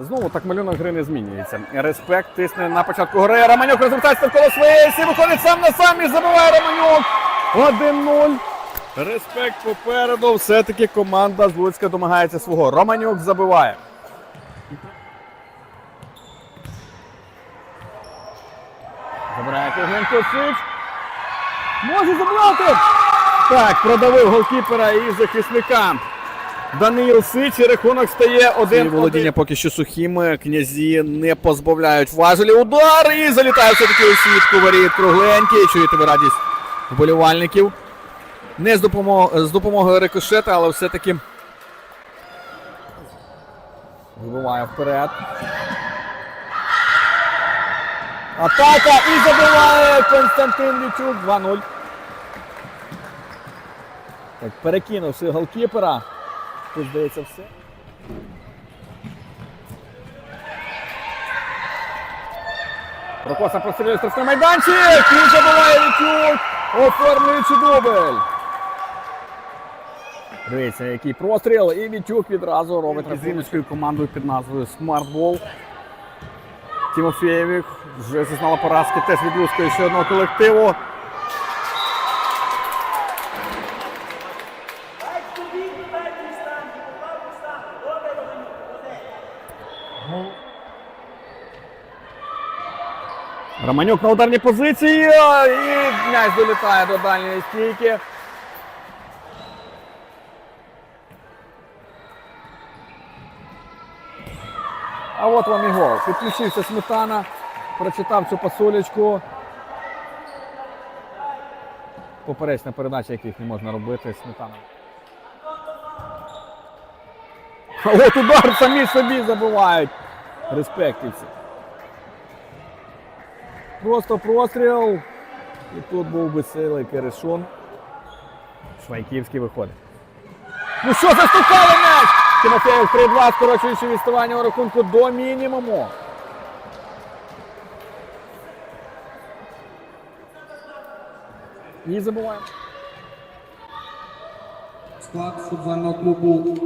Знову так малюнок гри не змінюється. Респект тисне на початку гри. Романюк розвертається навколо своєї виходить сам на сам і забиває Романюк. 1-0. Респект попереду. Все-таки команда з Луцька домагається свого. Романюк забиває. Забирає Кругленко Сич. Може забрати! Так, продавив голкіпера і захисника. Даниїл Сич і рахунок стає один. володіння поки що сухим. Князі не позбавляють важелі. Удар і залітає все-таки у сітку воріт кругленький. Чуєте ви радість вболівальників. Не з допомогою, з допомогою рикошета, але все-таки вибиває вперед. Атака і забиває Константин Лічук 2-0. Так, перекинувши голкіпера. Тут здається все. Прокоса прострілює штрафний майданчик і забиває Лічук, оформлюючи дубль. Дивіться, який простріл, і Вітюк відразу робить рахуночкою командою під назвою Смартбол. Тимофєєвих вже зазнала поразки теж від Луцької ще одного колективу. Романюк на ударній позиції і м'яч долітає до дальньої стійки. А от вам і гол. Підключився сметана, прочитав цю пасулечку. Поперечна передача, яких не можна робити сметана. А от удар самі собі забувають. Респектівці. Просто простріл. І тут був би силий Керешон. Швайківський виходить. Ну що, застукали м'яч! Тимофеєв 3-2, скорочуючи відставання у рахунку до мінімуму. І забуваємо. Склад футбольного клубу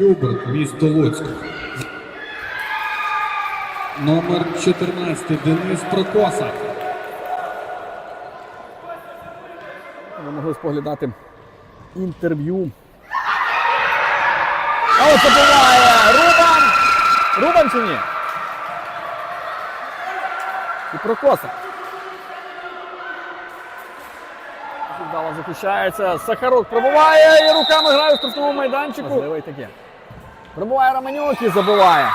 Люберт, місто Луцьк. Номер 14 Денис Прокоса. Ви могли споглядати інтерв'ю. А от забиває! Рубан! Рубан чи ні? І Прокоса. Вдало захищається. Сахарук пробуває і руками грає в штрафному майданчику. Можливо і таке. Пробуває Романюк і забиває.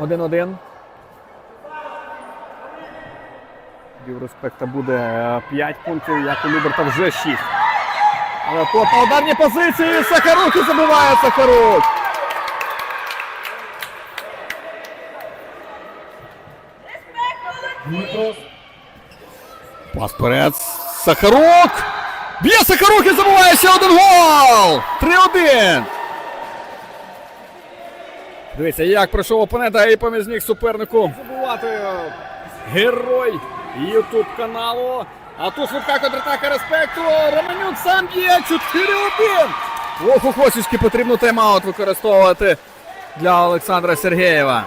1-1. У респекта буде 5 пунктів, як у Люберта вже 6. Але на ударній позиції Сахарук і забиває Сахарук. Пас вперед. Сахарук! Б'є Сахарук і забиває ще один гол! 3-1. Дивіться, як пройшов опонента і поміж них супернику. Забувати герой Ютуб каналу. А тут швидка контратака респекту. Романюк сам б'є 4-1. Ох, у Хосівськи потрібно тайм-аут використовувати для Олександра Сергєєва.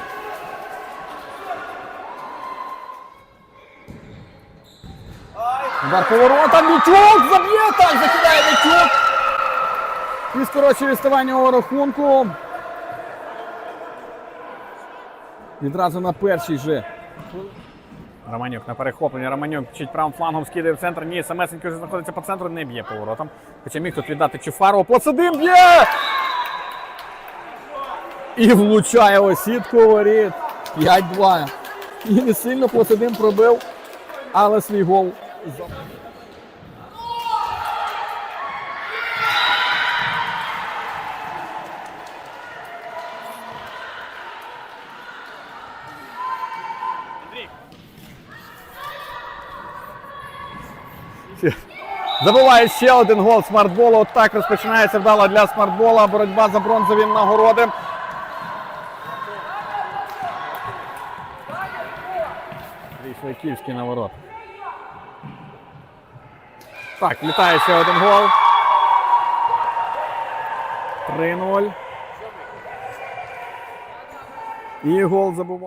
Удар поворотом, Вітюк заб'є, так закидає Вітюк. І скорочує відставання у рахунку. Відразу на першій же. Романюк на перехопленні. Романюк чуть правим флангом скидає в центр. Ні, самесенько вже знаходиться по центру, не б'є поворотом. Хоча міг тут віддати Чуфарову. Плацадим б'є! І влучає у сітку воріт. 5-2. І не сильно Плацадим пробив, але свій гол. Забиває ще один гол смартболу. От так розпочинається вдало для смартбола. Боротьба за бронзові нагороди. Швайківський на ворот. Так, літає ще один гол. 3-0. І гол забуває.